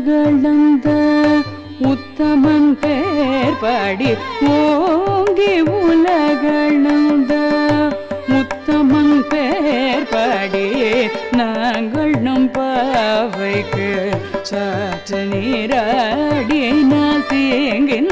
ஓங்கி உலகளந்த உத்தமன் பேர்படி ஓங்கி உலகளந்த முத்தமன் பேர்படி நாங்கள் நம் பாவைக்கு சாற்று நீராடினால் தீங்கின்ற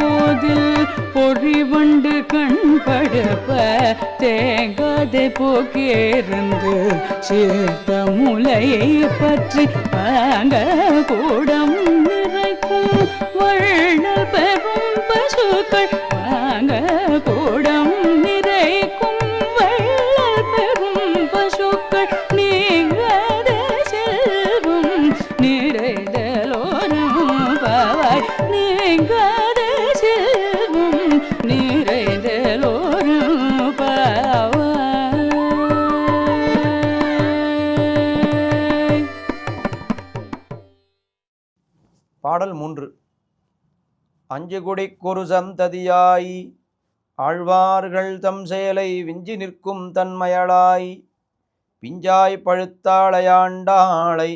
போதில் பொறிவண்டு கண்படுப்ப தேங்காதை போக்கேருந்து சேர்த்த முலையை பற்றி வாங்க கூடம் நிறைக்கும் வள்ளல் பெரும் பசுக்கள் வாங்க கூட பாடல் மூன்று. அஞ்சு குடிக்கொரு சந்ததியாய் ஆழ்வார்கள் தம் செயலை விஞ்சி நிற்கும் தன்மயளாய் பிஞ்சாய் பழுத்தாளையாண்டாளை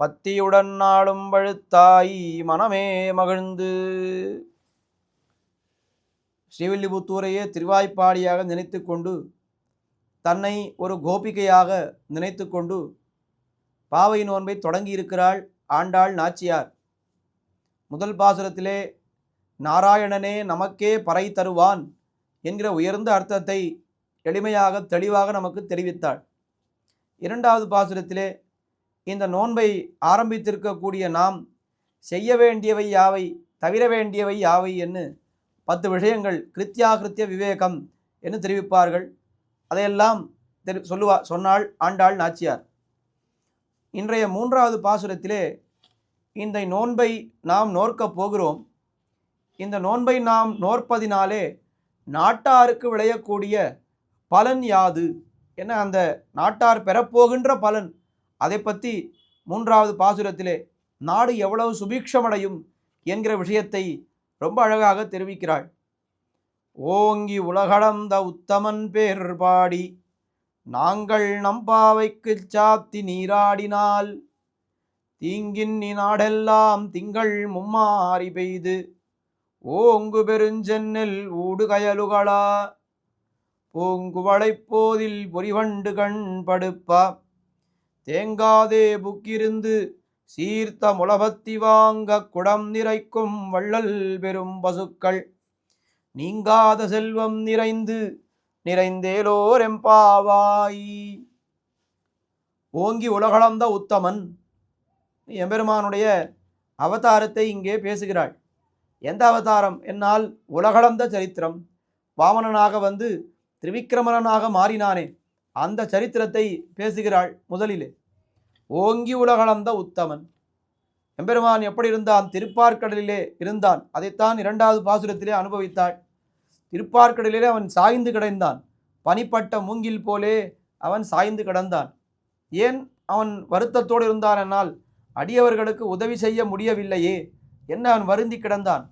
பத்தியுடன் நாளும் பழுத்தாய் மனமே மகிழ்ந்து. ஸ்ரீவில்லிபுத்தூரையே திருவாய்ப்பாடியாக நினைத்து கொண்டு தன்னை ஒரு கோபிகையாக நினைத்து கொண்டு பாவை நோன்பை தொடங்கியிருக்கிறாள் ஆண்டாள் நாச்சியார். முதல் பாசுரத்திலே நாராயணனே நமக்கே பறை தருவான் என்கிற உயர்ந்த அர்த்தத்தை எளிமையாக தெளிவாக நமக்கு தெரிவித்தாள். இரண்டாவது பாசுரத்திலே இந்த நோன்பை ஆரம்பித்திருக்கக்கூடிய நாம் செய்ய வேண்டியவை யாவை தவிர வேண்டியவை யாவை என்று பத்து விஷயங்கள் கிருத்தியாகிருத்திய விவேகம் என்று தெரிவிப்பார்கள். அதையெல்லாம் தெரி சொல்லுவா சொன்னாள் ஆண்டாள் நாச்சியார். இன்றைய மூன்றாவது பாசுரத்திலே இந்த நோன்பை நாம் நோற்கப் போகிறோம். இந்த நோன்பை நாம் நோற்பதினாலே நாட்டாருக்கு விளையக்கூடிய பலன் யாது? என அந்த நாட்டார் பெறப்போகின்ற பலன். அதை பற்றி மூன்றாவது பாசுரத்திலே நாடு எவ்வளவு சுபீட்சமடையும் என்கிற விஷயத்தை ரொம்ப அழகாக தெரிவிக்கிறாள். ஓங்கி உலகளந்த உத்தமன் பேர் பாடி நாங்கள் நம்பாவைக்குச் சாத்தி நீராடினால் தீங்கின் நீ நாடெல்லாம் திங்கள் மும்மாறி பெய்து. ஓங்கு பெருஞ்சென்னல் ஊடு கயலுகளா பூங்குவளைப் போதில் பொறிவண்டு கண் படுப்பா? தேங்காதே புக்கிருந்து சீர்த்த முளபத்தி வாங்க குடம் நிறைக்கும் வள்ளல் பெரும் பசுக்கள். நீங்காத செல்வம் நிறைந்து நிறைந்தேலோரெம்பாவாய் ஓங்கி உலகளந்த உத்தமன் எம்பெருமானுடைய அவதாரத்தை இங்கே பேசுகிறாள். எந்த அவதாரம்? என்னால் உலகளந்த சரித்திரம். வாமனனாக வந்து திரிவிக்கிரமணனாக மாறினானே. அந்த சரித்திரத்தை பேசுகிறாள் முதலிலே. ஓங்கி உலகளந்த உத்தமன். எம்பெருமான் எப்படி இருந்தான்? திருப்பார்க்கடலிலே இருந்தான். அதைத்தான் இரண்டாவது பாசுரத்திலே அனுபவித்தாள். திருப்பார்க்கடலிலே அவன் சாய்ந்து கிடந்தான். பனிப்பட்ட மூங்கில் போலே அவன் சாய்ந்து கிடந்தான். ஏன் அவன் வருத்தத்தோடு இருந்தான் என்னால்? அடியவர்களுக்கு உதவி செய்ய முடியவில்லையே என்ன அவன் வருந்தி கிடந்தான்.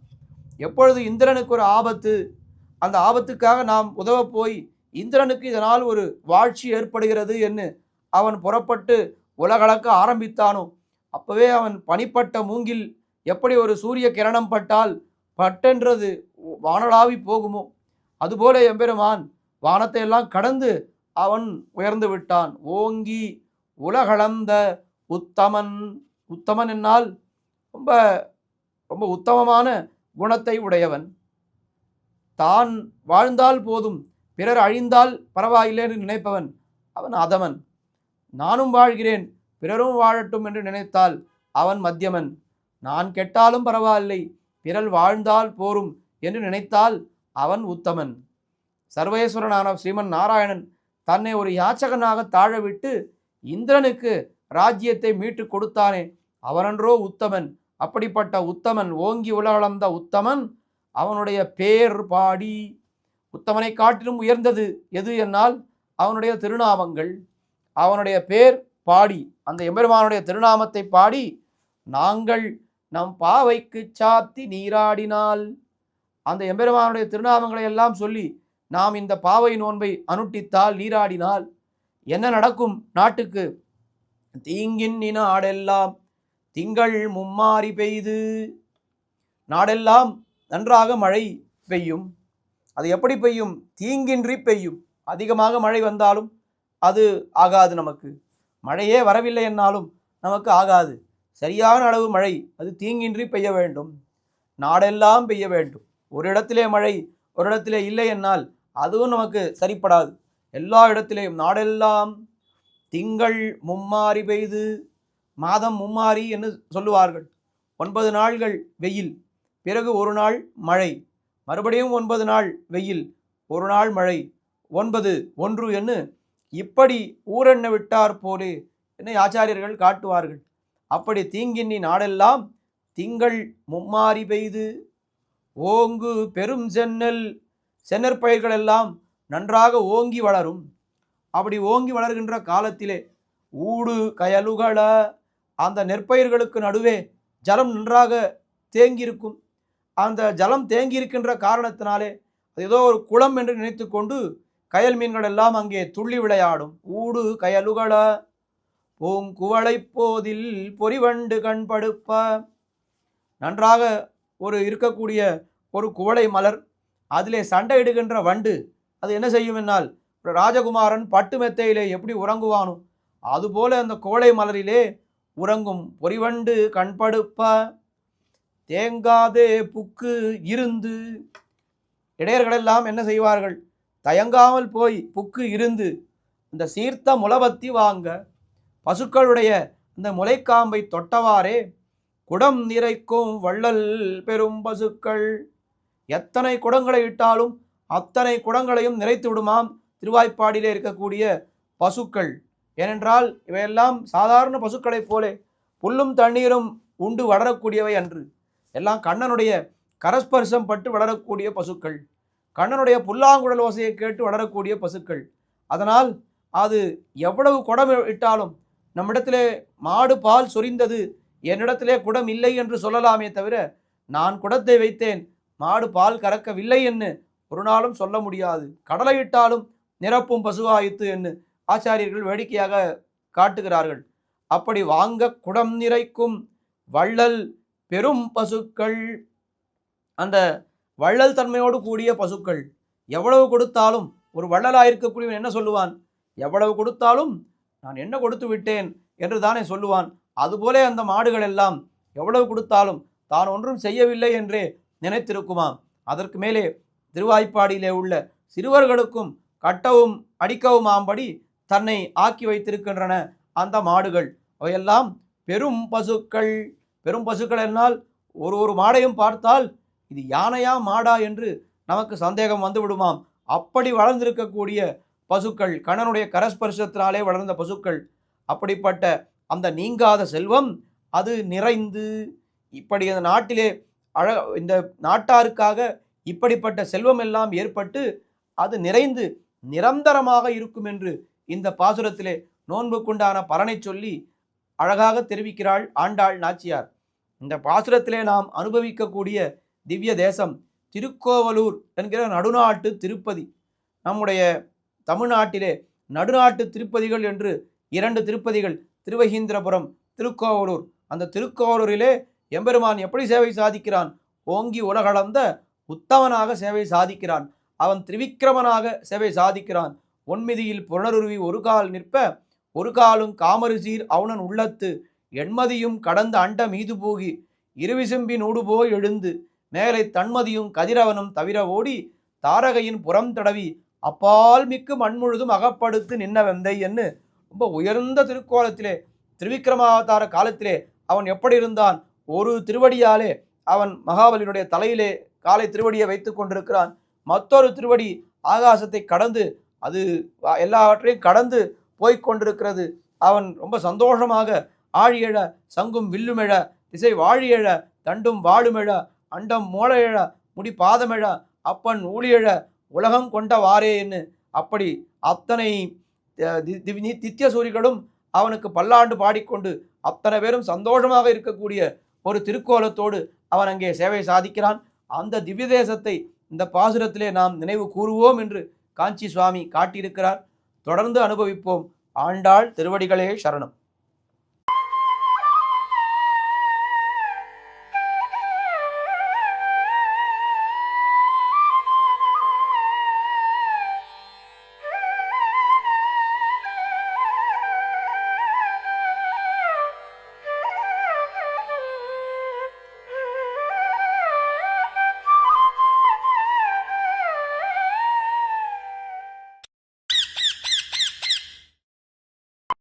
எப்பொழுது இந்திரனுக்கு ஒரு ஆபத்து அந்த ஆபத்துக்காக நாம் உதவ போய் இந்திரனுக்கு இதனால் ஒரு வாழ்ச்சி ஏற்படுகிறது என்று அவன் புறப்பட்டு உலகளக்க ஆரம்பித்தானோ? அப்பவே அவன் பனிப்பட்ட மூங்கில் எப்படி ஒரு சூரிய கிரணம் பட்டால் பட்டென்றது வானலாவி போகுமோ? அதுபோல எம்பெருமான் வானத்தை எல்லாம் கடந்து அவன் உயர்ந்து விட்டான். ஓங்கி உலகளந்த உத்தமன் உத்தமன் என்னால் ரொம்ப ரொம்ப உத்தமமான குணத்தை உடையவன். தான் வாழ்ந்தால் போதும் பிறர் அழிந்தால் பரவாயில்லை என்று நினைப்பவன் அவன் அதமன். நானும் வாழ்கிறேன் பிறரும் வாழட்டும் என்று நினைத்தால் அவன் மத்தியமன். நான் கெட்டாலும் பரவாயில்லை பிறர் வாழ்ந்தால் போரும் என்று நினைத்தால் அவன் உத்தமன். சர்வேஸ்வரனான ஸ்ரீமன் நாராயணன் தன்னை ஒரு யாச்சகனாக தாழவிட்டு இந்திரனுக்கு ராஜ்யத்தை மீட்டு கொடுத்தானே? அவனன்றோ உத்தமன். அப்படிப்பட்ட உத்தமன் ஓங்கி உலகளந்த உத்தமன் அவனுடைய பேர் பாடி. உத்தமனை காட்டிலும் உயர்ந்தது எது என்னால்? அவனுடைய திருநாமங்கள். அவனுடைய பேர் பாடி. அந்த எம்பெருமானுடைய திருநாமத்தை பாடி நாங்கள் நம் பாவைக்கு சாத்தி நீராடினால். அந்த எம்பெருமானுடைய திருநாமங்களை எல்லாம் சொல்லி நாம் இந்த பாவை நோன்பை அனுட்டித்தால் நீராடினால். என்ன நடக்கும் நாட்டுக்கு? தீங்கின் நாடெல்லாம் திங்கள் மும்மாறி பெய்து. நாடெல்லாம் நன்றாக மழை பெய்யும். அது எப்படி பெய்யும்? தீங்கின்றி பெய்யும். அதிகமாக மழை வந்தாலும் அது ஆகாது நமக்கு. மழையே வரவில்லை என்னாலும் நமக்கு ஆகாது. சரியான அளவு மழை அது தீங்கின்றி பெய்ய வேண்டும். நாடெல்லாம் பெய்ய வேண்டும். ஒரு இடத்திலே மழை ஒரு இடத்திலே இல்லை என்னால் அதுவும் நமக்கு சரிப்படாது. எல்லா இடத்திலேயும் நாடெல்லாம் திங்கள் மும்மாறி பெய்து மாதம் மும்மாறி என்று சொல்லுவார்கள். ஒன்பது நாள்கள் வெயில் பிறகு ஒரு நாள் மழை மறுபடியும் ஒன்பது நாள் வெயில் ஒரு நாள் மழை ஒன்பது ஒன்று என்று இப்படி ஊரெண்ண விட்டார் போலே என ஆச்சாரியர்கள் காட்டுவார்கள். அப்படி தீங்கின்னி நாடெல்லாம் திங்கள் மும்மாறி பெய்து ஓங்கு பெரும் சென்னல் சென்னற்பயிர்களெல்லாம் எல்லாம் நன்றாக ஓங்கி வளரும். அப்படி ஓங்கி வளர்கின்ற காலத்திலே ஊடு கயலுகள அந்த நெற்பயிர்களுக்கு நடுவே ஜலம் நன்றாக தேங்கியிருக்கும். அந்த ஜலம் தேங்கி இருக்கின்ற காரணத்தினாலே அது ஏதோ ஒரு குளம் என்று நினைத்து கொண்டு கயல் மீன்கள் எல்லாம் அங்கே துள்ளி விளையாடும். ஊடு கயலுகள பூங்குவளை போதில் பொறிவண்டு கண்படுப்ப நன்றாக ஒரு இருக்கக்கூடிய ஒரு குவளை மலர் அதிலே சண்டையிடுகின்ற வண்டு அது என்ன செய்யும் என்னால் ராஜகுமாரன் பட்டு மெத்தையிலே எப்படி உறங்குவானோ அதுபோல அந்த கோழை மலரிலே உறங்கும் பொறிவண்டு கண்படுப்ப தேங்காதே புக்கு இருந்து. இடையர்களெல்லாம் என்ன செய்வார்கள்? தயங்காமல் போய் புக்கு இருந்து இந்த சீர்த்த முளபத்தி வாங்க. பசுக்களுடைய இந்த முளைக்காம்பை தொட்டவாறே குடம் நிறைக்கும் வள்ளல் பெரும் பசுக்கள். எத்தனை குடங்களை இட்டாலும் அத்தனை குடங்களையும் நிறைத்து விடுமாம். திருவாய்ப்பாடியிலே இருக்கக்கூடிய பசுக்கள். ஏனென்றால் இவையெல்லாம் சாதாரண பசுக்களைப் போலே புல்லும் தண்ணீரும் உண்டு வளரக்கூடியவை அன்று. எல்லாம் கண்ணனுடைய கரஸ்பர்சம் பட்டு வளரக்கூடிய பசுக்கள். கண்ணனுடைய புல்லாங்குழல் ஓசையை கேட்டு வளரக்கூடிய பசுக்கள். அதனால் அது எவ்வளவு குடம் இட்டாலும் நம்மிடத்திலே மாடு பால் சொரிந்தது என்னிடத்திலே குடம் இல்லை என்று சொல்லலாமே தவிர நான் குடத்தை வைத்தேன் மாடு பால் கறக்கவில்லை என்று ஒரு நாளும் சொல்ல முடியாது. கடலை இட்டாலும் நிரப்பும் பசுவாயித்து என்று ஆச்சாரியர்கள் வேடிக்கையாக காட்டுகிறார்கள். அப்படி வாங்க குடம் நிறைக்கும் வள்ளல் பெரும் பசுக்கள் அந்த வள்ளல் தன்மையோடு கூடிய பசுக்கள் எவ்வளவு கொடுத்தாலும் ஒரு வள்ளலாக இருக்கக்கூடியவன் என்ன சொல்லுவான்? எவ்வளவு கொடுத்தாலும் நான் என்ன கொடுத்து விட்டேன் என்று தானே சொல்லுவான். அதுபோல அந்த மாடுகள் எல்லாம் எவ்வளவு கொடுத்தாலும் தான் ஒன்றும் செய்யவில்லை என்றே நினைத்திருக்குமாம். அதற்கு மேலே திருவாய்ப்பாடியிலே உள்ள சிறுவர்களுக்கும் கட்டவும் அடிக்கவும் ஆம்படி தன்னை ஆக்கி வைத்திருக்கின்றன அந்த மாடுகள். அவையெல்லாம் பெரும் பசுக்கள். பெரும் பசுக்கள் என்னால் ஒரு ஒரு மாடையும் பார்த்தால் இது யானையா மாடா என்று நமக்கு சந்தேகம் வந்து விடுமாம் அப்படி வளர்ந்திருக்கக்கூடிய பசுக்கள் கணனுடைய கரஸ்பர்சத்தினாலே வளர்ந்த பசுக்கள். அப்படிப்பட்ட அந்த நீங்காத செல்வம் அது நிறைந்து இப்படி அந்த நாட்டிலே அழ இந்த நாட்டாருக்காக இப்படிப்பட்ட செல்வம் எல்லாம் ஏற்பட்டு அது நிறைந்து நிரந்தரமாக இருக்கும் என்று இந்த பாசுரத்திலே நோன்புக்குண்டான பலனை சொல்லி அழகாக தெரிவிக்கிறாள் ஆண்டாள் நாச்சியார். இந்த பாசுரத்திலே நாம் அனுபவிக்கக்கூடிய திவ்ய தேசம் திருக்கோவலூர் என்கிற நடுநாட்டு திருப்பதி. நம்முடைய தமிழ்நாட்டிலே நடுநாட்டு திருப்பதிகள் என்று இரண்டு திருப்பதிகள் திருவகீந்திரபுரம் திருக்கோவலூர். அந்த திருக்கோவலூரிலே எம்பெருமான் எப்படி சேவை சாதிக்கிறான்? ஓங்கி உலகளந்த உத்தமனாக சேவை சாதிக்கிறான். அவன் திரிவிக்கிரமனாக சேவை சாதிக்கிறான். ஒன்மிதியில் புனருருவி ஒரு கால் நிற்ப ஒரு காலும் காமருசீர் அவனன் உள்ளத்து. எண்மதியும் கடந்த அண்ட மீது போகி இருவிசும்பின் போய் எழுந்து. மேலை தன்மதியும் கதிரவனும் தவிர ஓடி தாரகையின் புறம் தடவி அப்பால் மிக்கு மண்முழுதும் அகப்படுத்து நின்னவெந்தை என்று. ரொம்ப உயர்ந்த திருக்கோலத்திலே திருவிக்கிரமாவதார காலத்திலே அவன் எப்படி இருந்தான்? ஒரு திருவடியாலே அவன் மகாபலியினுடைய தலையிலே காலை திருவடியை வைத்து கொண்டிருக்கிறான். மற்றொரு திருவடி ஆகாசத்தை கடந்து அது எல்லாவற்றையும் கடந்து போய்க் கொண்டிருக்கிறது. அவன் ரொம்ப சந்தோஷமாக ஆழியழ சங்கும் வில்லுமெழ திசை வாழியழ தண்டும் வாழுமெழ அண்டம் மூளையழ முடி பாதமெழ அப்பன் ஊழியழ உலகம் கொண்ட வாரேன்னு அப்படி அத்தனை அஹ், தி- தி- சூரிகளும் அவனுக்கு பல்லாண்டு பாடிக்கொண்டு அத்தனை பேரும் சந்தோஷமாக இருக்கக்கூடிய ஒரு திருக்கோலத்தோடு அவன் அங்கே சேவை சாதிக்கிறான். அந்த திவ்ய தேசத்தை இந்த பாசுரத்திலே நாம் நினைவு கூறுவோம் என்று காஞ்சி சுவாமி காட்டியிருக்கிறார். தொடர்ந்து அனுபவிப்போம். ஆண்டாள் திருவடிகளே சரணம்.